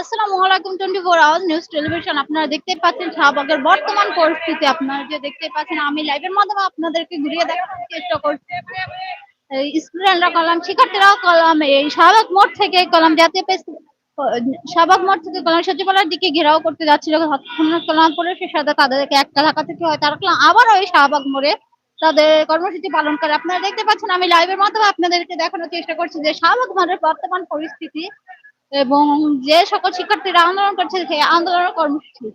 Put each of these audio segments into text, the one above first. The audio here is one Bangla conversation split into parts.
আসসালামু আলাইকুম twenty four hour news television. আপনারা দেখতেই পাচ্ছেন শাহবাগের বর্তমান পরিস্থিতি। আপনারা যে দেখতে পাচ্ছেন, আমি লাইভের মাধ্যমে আপনাদেরকে ঘুরিয়ে দেখানোর চেষ্টা করছি। স্টুডেন্টরা কলাম, শিক্ষার্থীরাও কলাম, এই শাহবাগ মোড় থেকে কলাম জাতীয় প্রেস শাহবাগ মোড় থেকে কলাম সচিবালয়ের দিকে ঘেরাও করতে যাচ্ছিল কলাম পুলিশের সাথে তাদেরকে এক এলাকা থেকে হয়, তারা কলাম আবারও এই শাহবাগ মোড়ে তাদের কর্মসূচি পালন করে। আপনারা দেখতে পাচ্ছেন, আমি লাইভের মাধ্যমে আপনাদেরকে দেখানোর চেষ্টা করছি যে শাহবাগ মোড়ের বর্তমান পরিস্থিতি এবং যে সকল শিক্ষার্থীরা আন্দোলন করছে সেই আন্দোলনের কর্মসূচি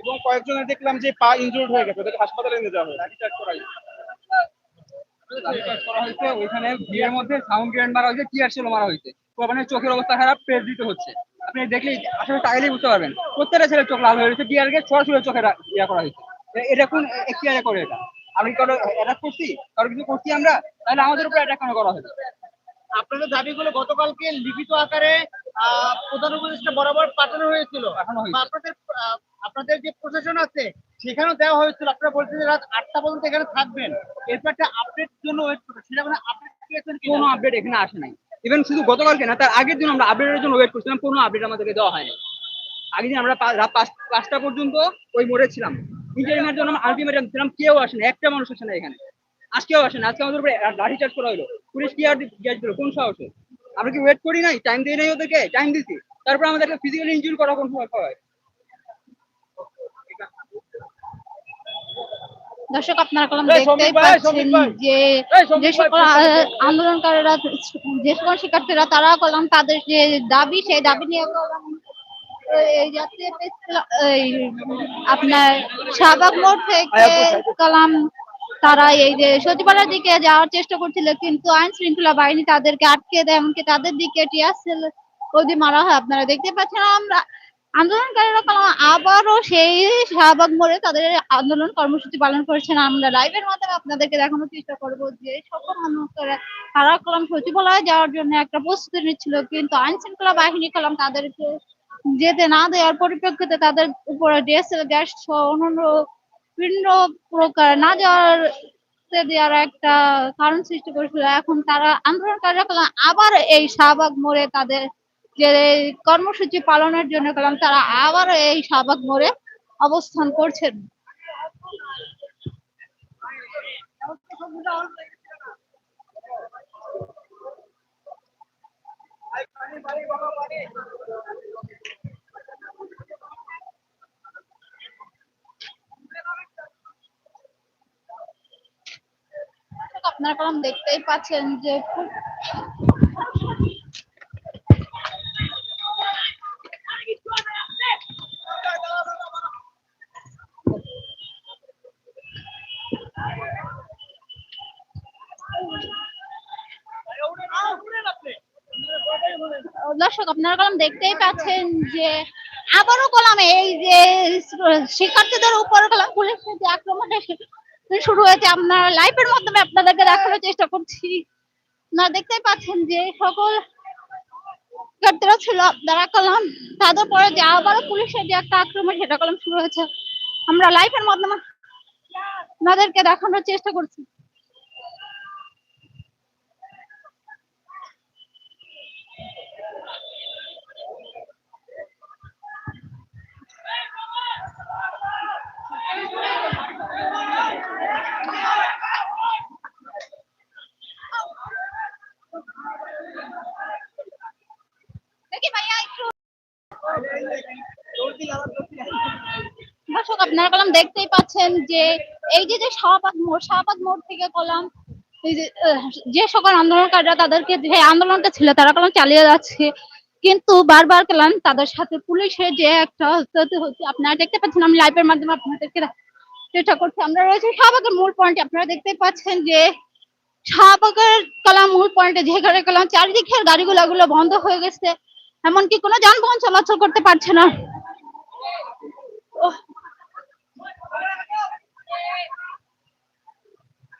এবং কয়েকজনের দেখলাম যে পা ইনজুর্ড হয়ে গেছে ওদেরকে হাসপাতালে নিয়ে যাওয়া হয় করা হয়েছে। করা হয়েছে ওইখানে ভিড়ের মধ্যে সাউন্ড গ্রেনেড মারা হয়েছে টিয়ার শেল মারা হয়েছে। মানে চোখের অবস্থা খারাপ পেট দিতে হচ্ছে। আপনি দেখলে আসলে তাইলেই বুঝতে পারবেন। প্রত্যেকটা ছেলের চোখ লাল হয়ে গেছে টিয়ার গে সরাসরি চোখে ইয়া করা হয়েছে। এটা কোন এখতিয়ারে করে এটা? আমি কারও অ্যাটাক করছি? কারও কিছু করছি আমরা? তাহলে আমাদের উপর অ্যাটাক কেন করা হয়েছে? আপনাদের দাবিগুলো গতকালকে লিখিত আকারে আহ, প্রধান উপদেষ্টা বরাবর পাঠানো হয়েছিল। আপনাদের আপনাদের যে প্রশাসন আছে, সেখানেও দেওয়া হয়েছিল। আপনারা বলছেন রাত আটটা পর্যন্ত এখানে থাকবেন। এরপর একটা আপডেট জন্য ওয়েট করবেন সেটা কোনো আপডেট পেয়েছেন কোনো? আপডেট এখানে আসে নাই। ইভেন শুধু গতকালকে না, তার আগের দিন আমরা আপডেটের জন্য ওয়েট করছিলাম, কোনো আপডেট আমাদেরকে দেওয়া হয়নি। আগের দিন আমরা রাত পাঁচটা পর্যন্ত ওই মোড়ে ছিলাম। ইন্টারভিউর জন্য আলটিমেটাম ছিলাম, কেউ আসে না একটা মানুষ আসে না এখানে। আজকেও আসে না আজকে আমাদের উপরে লাঠি চার্জ করা হলো। পুলিশ কি আর গ্যাস দিল? কোন সাহসে? আমরা কি ওয়েট করি নাই? টাইম দিই নাই ওদেরকে? টাইম দিছি। তারপর আমাদেরকে ফিজিক্যালি ইনজুরি করা কোন সময় হয়। দর্শক আপনারা কলম দেখতেই পাচ্ছেন যে যে সকল আন্দোলনকারীরা যে সকল শিক্ষার্থীরা তারা কলম তাদের যে দাবি সেই দাবি নিয়ে আপনার শাহবাগ মোড় থেকে কলাম তারা এই যে সচিবালয়ের দিকে যাওয়ার চেষ্টা করছিল কিন্তু আইন শৃঙ্খলা বাহিনী তাদেরকে আটকে দেয় এমনকি তাদের দিকে টিয়ারসেল ওদি মারা হয়। আপনারা দেখতে পাচ্ছেন আমরা আন্দোলনকারীরা আবারও সেই শাহবাগ মোড়ে তাদের আন্দোলন কর্মসূচি পালন করেছেন আমরা লাইভের মাধ্যমে আপনাদেরকে দেখানোর চেষ্টা করব যে সকল আন্দোলনকারীরা তারা কলম সচিবালয়ে যাওয়ার জন্য একটা প্রস্তুতি নিচ্ছিল, কিন্তু আইন শৃঙ্খলা বাহিনী কলম তাদেরকে যেতে না দেওয়ার পরিপ্রেক্ষিতে তাদের উপরে ডিএসএল গ্যাস সহ অন্যান্য বিভিন্ন প্রকার না যাওয়ার দেওয়ার একটা কারণ সৃষ্টি করেছিল। এখন তারা আন্দোলনকারীরা আবার এই শাহবাগ মোড়ে তাদের যে কর্মসূচি পালনের জন্য কলম তারা আবার এই শাহবাগ মোড়ে অবস্থান করছেন। আপনারা দেখতেই পাচ্ছেন যে খুব দর্শক, আপনারা কলম দেখতেই পাচ্ছেন যে আবারও কলামে এই যে শিক্ষার্থীদের উপর কলাম পুলিশের যে আক্রমণটা শুরু হয়েছে আপনারা লাইভের মাধ্যমে আপনাদেরকে দেখানোর চেষ্টা করছি। আপনারা দেখতেই পাচ্ছেন যে সকল শিক্ষার্থীরা ছিল, আপনারা কলাম তাদের পরে যে আবারও পুলিশের যে একটা আক্রমণ, সেটা কলম শুরু হয়েছে। আমরা লাইভের মাধ্যমে আপনাদেরকে দেখানোর চেষ্টা করছি দেখি ভাইয়া একটু দর্শক আপনারা কলম দেখতেই পাচ্ছেন যে এই যে যে শাহবাগ মোড় শাহবাগ মোড় থেকে কলম যে যে সকল আন্দোলনকারীরা তাদেরকে যে আন্দোলনটা ছিল, তারা কলম চালিয়ে যাচ্ছে। কিন্তু বারবার কলম তাদের সাথে পুলিশের যে একটা হচ্ছে, আপনারা দেখতে পাচ্ছেন, আমি লাইভের মাধ্যমে আপনাদেরকে চেষ্টা করছি। আমরা রয়েছে শাহবাগের মূল পয়েন্টে আপনারা দেখতে পাচ্ছেন যে শাহবাগের কলাম মূল পয়েন্টে যেখানে কলাম, চারিদিকের গাড়িগুলো গুলো বন্ধ হয়ে গেছে। এমনকি কোনো যানবাহন চলাচল করতে পারছে না।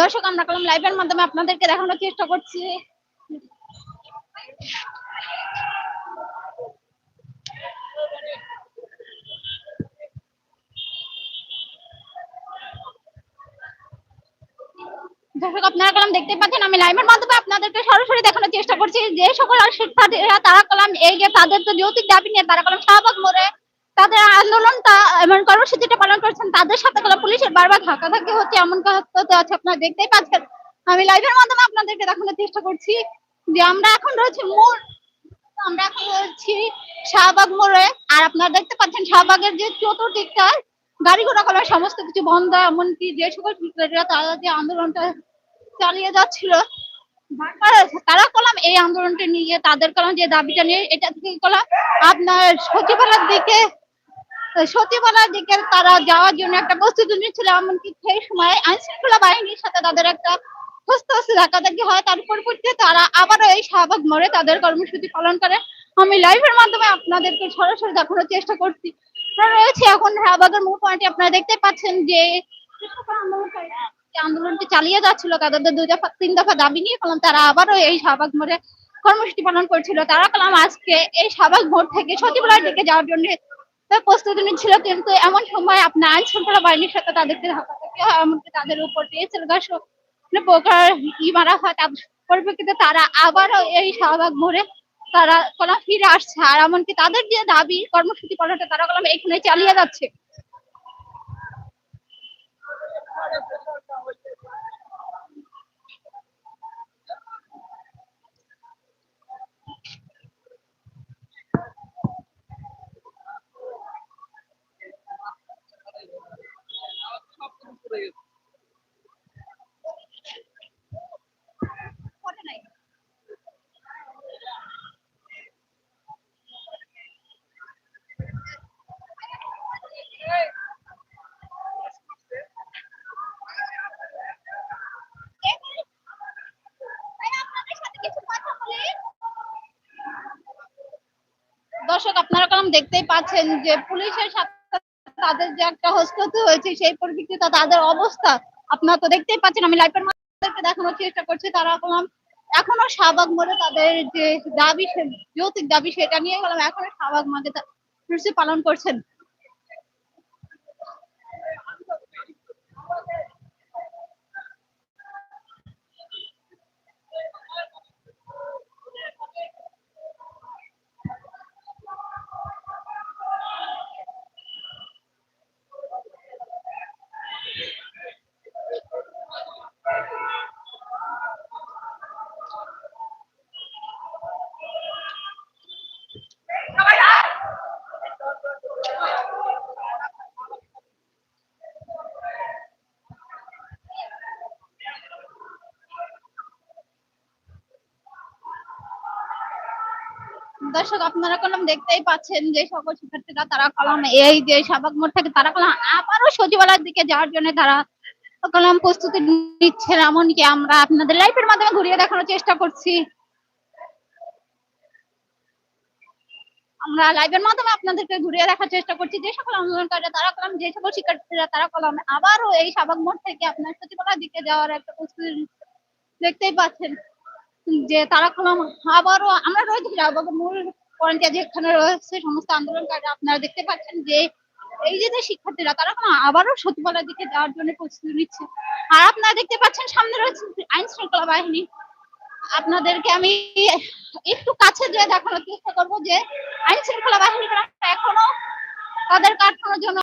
দর্শক, আমরা কলম লাইভের মাধ্যমে আপনাদেরকে দেখানোর চেষ্টা করছি। দর্শক, আপনারা কলম দেখতে পাচ্ছেন, আমি লাইভের মাধ্যমে আপনাদেরকে সরাসরি দেখানোর চেষ্টা করছি। যে সকল শিক্ষার্থীরা, তারা কলম এই যে তাদের তো যৌতিক দাবি নিয়ে তারা কলম শাহবাগ মোড়ে তাদের আন্দোলনটা, এমন কর্মসূচিটা পালন করছেন, তাদের সাথে কলম পুলিশের বারবার ধাক্কাধাক্কি হচ্ছে, এমন আছে আপনারা দেখতেই পাচ্ছেন। আমি লাইভের মাধ্যমে আপনাদেরকে দেখানোর চেষ্টা করছি যে আমরা এখন রয়েছি মূল, আমরা এখন রয়েছি শাহবাগ মোড়ে। আর আপনারা দেখতে পাচ্ছেন শাহবাগের যে চতুর্দিকটা, গাড়ি ঘোড়া কলার সমস্ত কিছু বন্ধ, এমনকি যে সকল তারা যে আন্দোলনটা চালিয়ে যাচ্ছিল, তারা কলাম এই আন্দোলনটা নিয়ে, তাদের কলাম যে দাবিটা নিয়ে, এটা থেকে কলাম আপনার সচিবালয়ের দিকে সচিবালয়ের দিকে তারা যাওয়ার জন্য একটা প্রস্তুতি নিচ্ছিল, এমনকি সেই সময় আইন শৃঙ্খলা বাহিনীর সাথে তাদের একটা হস্ত হস্ত ধাক্কাধাক্কি হয়। তার পরিবর্তে তারা আবারও এই শাহবাগ মোড়ে তাদের কর্মসূচি পালন করে। আমি লাইভের মাধ্যমে আপনাদেরকে সরাসরি দেখানোর চেষ্টা করছি। রয়েছে এখন শাহবাগের মূল পয়েন্টে আপনারা দেখতে পাচ্ছেন যে আন্দোলনটি চালিয়ে যাচ্ছিল, তাদের দুই দফা, তিন দফা দাবি নিয়ে কলাম তারা আবারও এই শাহবাগ মোড়ে কর্মসূচি পালন করছিল। তারা কলাম আজকে এই শাহবাগ মোড় থেকে সচিবালয়ের দিকে যাওয়ার জন্য প্রস্তুতি নিচ্ছিল, কিন্তু এমন সময় আপনার আইন শৃঙ্খলা বাহিনীর সাথে তাদেরকে হয় এমনকি তাদের উপর দিয়ে চলগা প্রকার ই মারা হয়। তার পরিপ্রেক্ষিতে তারা আবারও এই শাহবাগ মোড়ে তারা কলাম ফিরে আসছে। আর এমনকি তাদের যে দাবি, কর্মসূচি পালনটা, তারা কলাম এখানে চালিয়ে যাচ্ছে। দর্শক, আপনারা কারণ দেখতেই পাচ্ছেন যে পুলিশের সাথে তাদের যে একটা হস্তক্ষেপ হয়েছে, সেই পরিপ্রেক্ষিতে তাদের অবস্থা আপনারা তো দেখতেই পাচ্ছেন। আমি লাইভের মাধ্যমে দেখানোর চেষ্টা করছি, তারা কলাম এখনও শাহবাগ মোড়ে তাদের যে দাবি, যৌতিক দাবি, সেটা নিয়ে গেলাম এখনও শাহবাগ মাঝে পালন করছেন। দর্শক, আপনারা কলম দেখতেই পাচ্ছেন যে সকল শিক্ষার্থীরা তারা কলম এই যে শাহবাগ মোড় থেকে তারা কলম আবারও সচিবালয়ের দিকে যাওয়ার জন্য তারা কলম প্রস্তুতি নিচ্ছে এমনকি আমরা আপনাদের লাইফের মাধ্যমে ঘুরিয়ে দেখানোর চেষ্টা করছি। আমরা লাইভের মাধ্যমে আপনাদেরকে ঘুরিয়ে দেখার চেষ্টা করছি। যে সকল আন্দোলনকারীরা তারা কলম, যে সকল শিক্ষার্থীরা তারা কলম আবারও এই শাহবাগ মোড় থেকে আপনার সচিবালয়ের দিকে যাওয়ার একটা প্রস্তুতি দেখতেই পাচ্ছেন। যে তারা কলম আবারও আমরা রয়েছি মূল পয়েন্টে যেখানে রয়েছে সমস্ত আন্দোলনকারীরা, আপনারা দেখতে পাচ্ছেন যে এই যে শিক্ষার্থীরা, তারা আবারও সচিবালয়ের দিকে যাওয়ার জন্য প্রস্তুতি নিচ্ছে। আর আপনারা দেখতে পাচ্ছেন সামনে রয়েছে আইন শৃঙ্খলা বাহিনী। আপনাদেরকে আমি একটু কাছে যেয়ে দেখানোর চেষ্টা করব যে আইন শৃঙ্খলা বাহিনী এখনও তাদের কাঠানোর জন্য